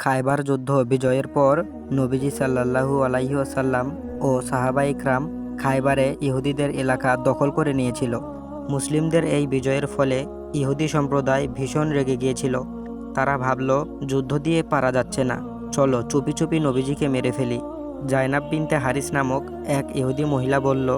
খায়বার যুদ্ধ বিজয়ের পর নবীজি সাল্লাল্লাহু আলাইহি ওয়াসাল্লাম ও সাহাবা ইকরাম খায়বারে ইহুদিদের এলাকা দখল করে নিয়েছিল। মুসলিমদের এই বিজয়ের ফলে ইহুদি সম্প্রদায় ভীষণ রেগে গিয়েছিল। তারা ভাবল, যুদ্ধ দিয়ে পারা যাচ্ছে না। চলো, চুপি চুপি নবীজিকে মেরে ফেলি। জায়নাব বিনতে হারিস নামক এক ইহুদি মহিলা বলল,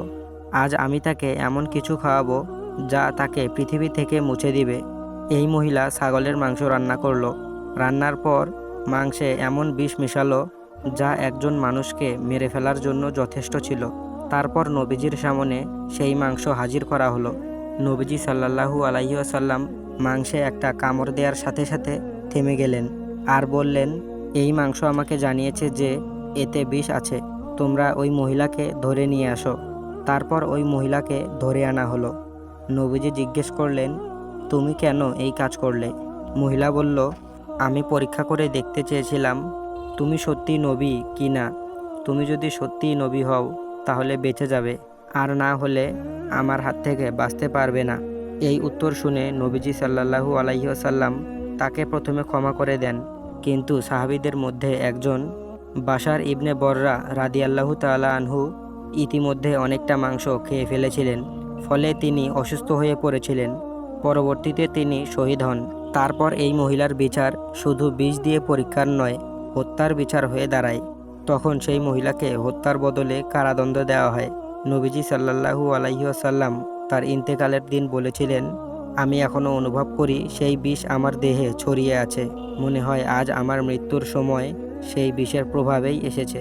আজ আমি তাকে এমন কিছু খাওয়াবো যা তাকে পৃথিবী থেকে মুছে দিবে। এই মহিলা ছাগলের মাংস রান্না করল। রান্নার পর মাংসে এমন বিষ মিশালো যা একজন মানুষকে মেরে ফেলার জন্য যথেষ্ট ছিল। তারপর নবীজির সামনে সেই মাংস হাজির করা হলো। নবীজি সাল্লাল্লাহু আলাইহি আসাল্লাম মাংসে একটা কামড় দেওয়ার সাথে সাথে থেমে গেলেন আর বললেন, এই মাংস আমাকে জানিয়েছে যে এতে বিষ আছে, তোমরা ওই মহিলাকে ধরে নিয়ে আসো। তারপর ওই মহিলাকে ধরে আনা হলো। নবীজি জিজ্ঞেস করলেন, তুমি কেন এই কাজ করলে? মহিলা বলল আমি পরীক্ষা করে দেখতে চেয়েছিলাম, তুমি সত্যি নবী কি না? তুমি যদি সত্যিই নবী হও, তাহলে বেঁচে যাবে। আর না হলে আমার হাত থেকে বাঁচতে পারবে না। এই উত্তর শুনে নবীজি সাল্লাল্লাহু আলাইহি আসাল্লাম তাকে প্রথমে ক্ষমা করে দেন। কিন্তু সাহাবীদের মধ্যে একজন, বাশার ইবনে বররা রাদিয়াল্লাহু তাআলা আনহু, ইতিমধ্যে অনেকটা মাংস খেয়ে ফেলেছিলেন, ফলে তিনি অসুস্থ হয়ে পড়েছিলেন। পরবর্তীতে তিনি শহীদ হন। তারপর এই মহিলার বিচার শুধু বিষ দিয়ে পরীক্ষার নয়, হত্যার বিচার হয়ে দাঁড়ায়। তখন সেই মহিলাকে হত্যার বদলে কারাদণ্ড দেওয়া হয়। নবীজি সাল্লাল্লাহু আলাইহি আসাল্লাম তার ইন্তেকালের দিন বলেছিলেন, আমি এখনও অনুভব করি সেই বিষ আমার দেহে ছড়িয়ে আছে। মনে হয় আজ আমার মৃত্যুর সময় সেই বিষের প্রভাবেই এসেছে।